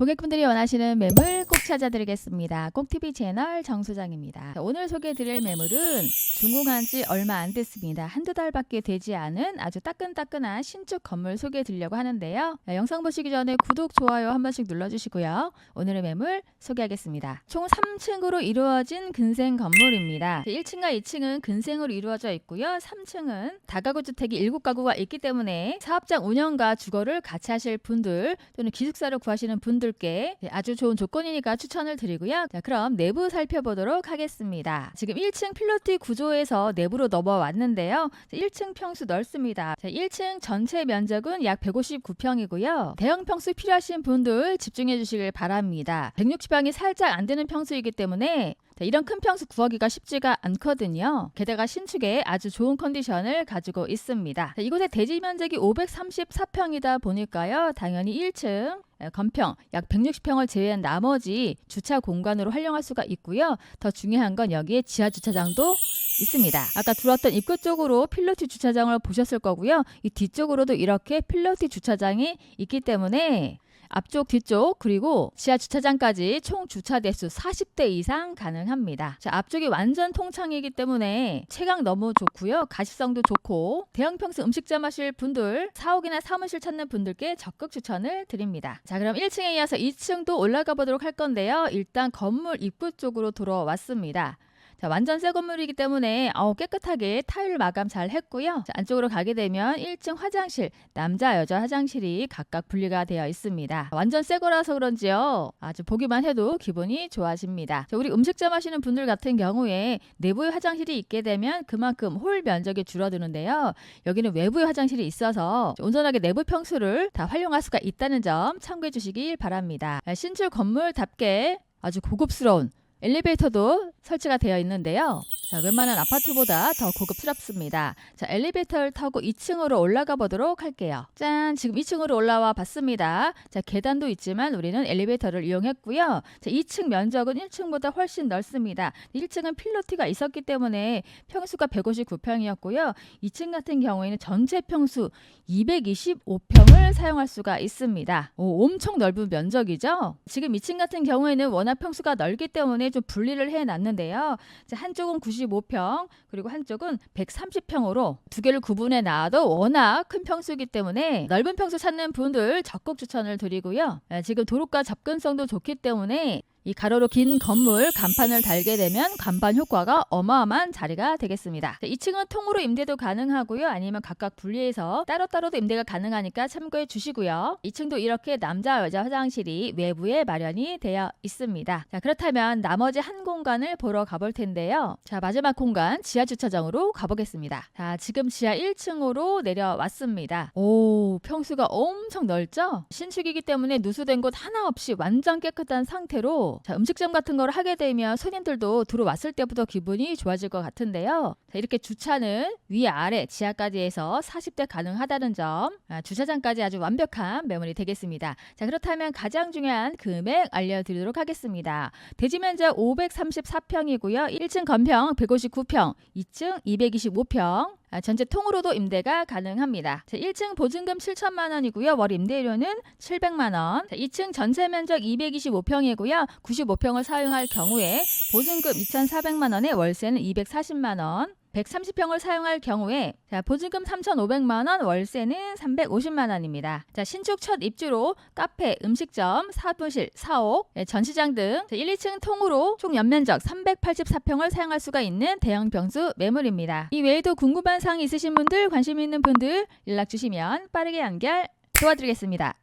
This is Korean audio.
고객분들이 원하시는 매물 꼭 찾아드리겠습니다. 꼭TV 채널 정소장입니다. 자, 오늘 소개해드릴 매물은 준공한 지 얼마 안 됐습니다. 한두 달밖에 되지 않은 아주 따끈따끈한 신축 건물 소개해드리려고 하는데요. 자, 영상 보시기 전에 구독, 좋아요 한 번씩 눌러주시고요. 오늘의 매물 소개하겠습니다. 총 3층으로 이루어진 근생 건물입니다. 1층과 2층은 근생으로 이루어져 있고요. 3층은 다가구 주택이 7가구가 있기 때문에 사업장 운영과 주거를 같이 하실 분들 또는 기숙사를 구하시는 분들 께 아주 좋은 조건이니까 추천을 드리고요. 자, 그럼 내부 살펴보도록 하겠습니다. 지금 1층 필로티 구조에서 내부로 넘어왔는데요. 1층 평수 넓습니다. 자, 1층 전체 면적은 약 159평이고요. 대형 평수 필요하신 분들 집중해 주시길 바랍니다. 160평이 살짝 안 되는 평수이기 때문에 자, 이런 큰 평수 구하기가 쉽지가 않거든요. 게다가 신축에 아주 좋은 컨디션을 가지고 있습니다. 자, 이곳의 대지 면적이 534평이다 보니까요. 당연히 1층 건평 약 160평을 제외한 나머지 주차 공간으로 활용할 수가 있고요. 더 중요한 건 여기에 지하 주차장도 있습니다. 아까 들어왔던 입구 쪽으로 필로티 주차장을 보셨을 거고요. 이 뒤쪽으로도 이렇게 필로티 주차장이 있기 때문에 앞쪽, 뒤쪽, 그리고 지하 주차장까지 총 주차 대수 40대 이상 가능합니다. 자, 앞쪽이 완전 통창이기 때문에 체감 너무 좋고요. 가시성도 좋고 대형 평수 음식점 하실 분들, 사옥이나 사무실 찾는 분들께 적극 추천을 드립니다. 자, 그럼 1층에 이어서 2층도 올라가 보도록 할 건데요. 일단 건물 입구 쪽으로 돌아왔습니다. 자, 완전 새 건물이기 때문에 어, 깨끗하게 타일 마감 잘 했고요. 자, 안쪽으로 가게 되면 1층 화장실, 남자, 여자 화장실이 각각 분리가 되어 있습니다. 완전 새 거라서 그런지요. 아주 보기만 해도 기분이 좋아집니다. 자, 우리 음식점 하시는 분들 같은 경우에 내부에 화장실이 있게 되면 그만큼 홀 면적이 줄어드는데요. 여기는 외부에 화장실이 있어서 온전하게 내부 평수를 다 활용할 수가 있다는 점 참고해 주시길 바랍니다. 아, 신축 건물답게 아주 고급스러운 엘리베이터도 설치가 되어 있는데요. 자, 웬만한 아파트보다 더 고급스럽습니다. 자, 엘리베이터를 타고 2층으로 올라가 보도록 할게요. 짠! 지금 2층으로 올라와 봤습니다. 자, 계단도 있지만 우리는 엘리베이터를 이용했고요. 자, 2층 면적은 1층보다 훨씬 넓습니다. 1층은 필로티가 있었기 때문에 평수가 159평이었고요. 2층 같은 경우에는 전체 평수 225평을 사용할 수가 있습니다. 오, 엄청 넓은 면적이죠? 지금 2층 같은 경우에는 워낙 평수가 넓기 때문에 좀 분리를 해 놨는데요. 자, 한쪽은 95평, 그리고 한쪽은 130평으로 두 개를 구분해 놔도 워낙 큰 평수이기 때문에 넓은 평수 찾는 분들 적극 추천을 드리고요. 아, 지금 도로가 접근성도 좋기 때문에 이 가로로 긴 건물 간판을 달게 되면 간판 효과가 어마어마한 자리가 되겠습니다. 자, 2층은 통으로 임대도 가능하고요. 아니면 각각 분리해서 따로따로도 임대가 가능하니까 참고해 주시고요. 2층도 이렇게 남자 여자 화장실이 외부에 마련이 되어 있습니다. 자, 그렇다면 나머지 한 공간을 보러 가볼 텐데요. 자, 마지막 공간 지하 주차장으로 가보겠습니다. 자, 지금 지하 1층으로 내려왔습니다. 오, 평수가 엄청 넓죠? 신축이기 때문에 누수된 곳 하나 없이 완전 깨끗한 상태로 자, 음식점 같은 걸 하게 되면 손님들도 들어왔을 때부터 기분이 좋아질 것 같은데요. 자, 이렇게 주차는 위 아래 지하까지 해서 40대 가능하다는 점 아, 주차장까지 아주 완벽한 매물이 되겠습니다. 자 그렇다면 가장 중요한 금액 알려드리도록 하겠습니다. 대지 면적 534평이고요. 1층 건평 159평, 2층 225평, 아, 전체 통으로도 임대가 가능합니다. 자, 1층 보증금 7천만 원이고요. 월 임대료는 700만 원. 자, 2층 전체 면적 225평이고요. 95평을 사용할 경우에 보증금 2,400만 원에 월세는 240만 원. 130평을 사용할 경우에 자, 보증금 3,500만 원, 월세는 350만 원입니다. 자, 신축 첫 입주로 카페, 음식점, 사무실, 사옥, 예, 전시장 등 자, 1, 2층 통으로 총 연면적 384평을 사용할 수가 있는 대형 평수 매물입니다. 이 외에도 궁금한 사항이 있으신 분들, 관심 있는 분들 연락 주시면 빠르게 연결 도와드리겠습니다.